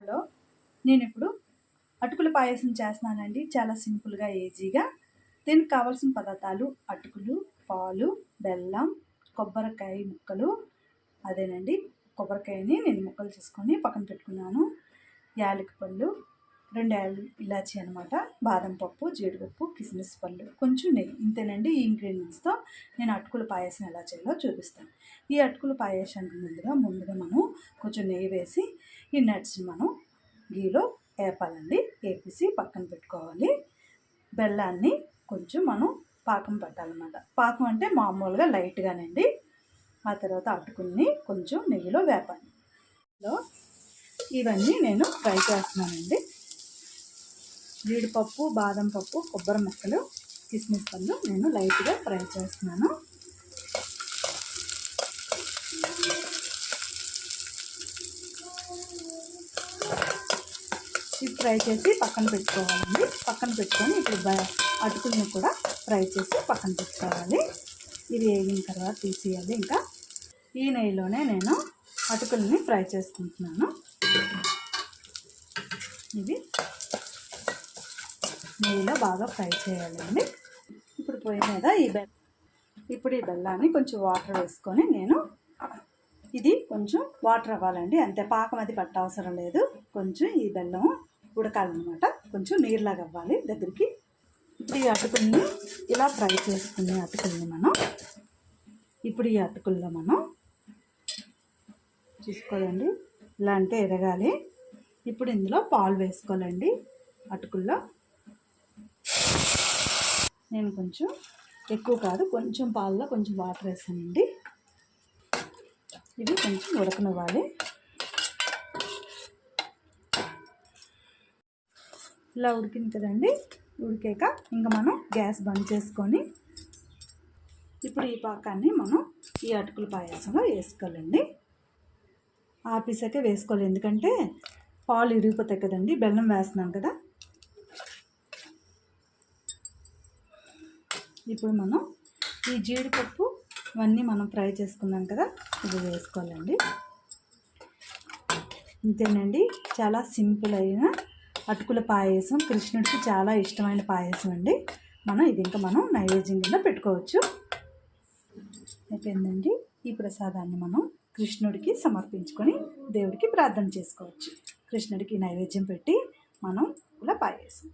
Hello నేను ఇప్పుడు అటుకుల పాయసం చేస్తున్నానండి. చాలా సింపుల్గా ఈజీగా. దీనికి కావాల్సిన పదార్థాలు అటుకులు పాలు బెల్లం కొబ్బరికాయ ముక్కలు. అదేనండి. కొబ్బరికాయని నేను ముక్కలు చేసుకొని పక్కన పెట్టుకున్నాను. యాలకి పళ్ళు రెండు యాలు ఇలాచి అనమాట బాదం పప్పు జీడిపప్పు కిస్మిస్ పళ్ళు. కొంచెం నెయ్యి. ఇంతేనండి ఈ ఇంగ్రీడియంట్స్తో నేను అటుకుల పాయసం ఎలా చేయాలో చూపిస్తాను. ఈ అటుకుల పాయసానికి ముందుగా ముందుగా మనం కొంచెం నెయ్యి వేసి ఈ నట్స్ని మనం గీలో వేపాలండి వేపేసి పక్కన పెట్టుకోవాలి. బెల్లాన్ని కొంచెం మనం పాకం పెట్టాలన్నమాట. పాకం అంటే మామూలుగా లైట్గానండి. ఆ తర్వాత అటుకుల్ని కొంచెం నెయ్యిలో వేపాలి. ఇవన్నీ నేను ఫ్రై చేస్తున్నానండి. జీడిపప్పు బాదం పప్పు కొబ్బరి ముక్కలు కిస్మిస్ పళ్ళు నేను లైట్గా ఫ్రై చేస్తున్నాను. ఇది ఫ్రై చేసి పక్కన పెట్టుకోవాలండి. పక్కన పెట్టుకొని ఇప్పుడు అటుకుల్ని కూడా ఫ్రై చేసి పక్కన పెట్టుకోవాలి. ఇది వేగిన తర్వాత తీసేయాలి ఇంకా. ఈ నెయ్యిలోనే నేను అటుకుల్ని ఫ్రై చేసుకుంటున్నాను. ఇది నెయ్యిలో బాగా ఫ్రై చేయాలండి. ఇప్పుడు పొయ్యి మీద ఈ బెల్ ఇప్పుడు ఈ బెల్లాన్ని కొంచెం వాటర్ వేసుకొని నేను ఇది కొంచెం వాటర్ అవ్వాలండి. అంతే పాకం అది పట్టవసరం లేదు. కొంచెం ఈ బెల్లం ఉడకాలన్నమాట. కొంచెం నీరులాగా అవ్వాలి దగ్గరికి. ఇప్పుడు ఈ అటుకుల్ని ఇలా ఫ్రై చేసుకునే అటుకుల్ని మనం ఇప్పుడు ఈ అటుకుల్లో మనం చూసుకోవాలండి. ఇలా అంటే ఎరగాలి. ఇప్పుడు ఇందులో పాలు వేసుకోవాలండి అటుకుల్లో. నేను కొంచెం ఎక్కువ కాదు కొంచెం పాలలో కొంచెం వాటర్ వేసానండి. ఇది కొంచెం ఉడకనివ్వాలి. ఇలా ఉడికింది కదండి ఉడికాక ఇంకా మనం గ్యాస్ బంద్ చేసుకొని ఇప్పుడు ఈ పాకాన్ని మనం ఈ అటుకుల పాయసంలో వేసుకోవాలండి. ఆపీసాకే వేసుకోవాలి ఎందుకంటే పాలు ఇరిగిపోతాయి కదండి బెల్లం వేస్తున్నాం కదా ఇప్పుడు మనం ఈ జీడిపప్పు ఇవన్నీ మనం ఫ్రై చేసుకున్నాం కదా ఇది వేసుకోవాలండి. ఇంతేనండి చాలా సింపుల్ అయిన అటుకుల పాయసం. కృష్ణుడికి చాలా ఇష్టమైన పాయసం అండి. మనం ఇది ఇంకా మనం నైవేద్యం కింద పెట్టుకోవచ్చు. అయిపోయిందండి. ఈ ప్రసాదాన్ని మనం కృష్ణుడికి సమర్పించుకొని దేవుడికి ప్రార్థన చేసుకోవచ్చు. కృష్ణుడికి నైవేద్యం పెట్టి మనం ఇలా పాయసం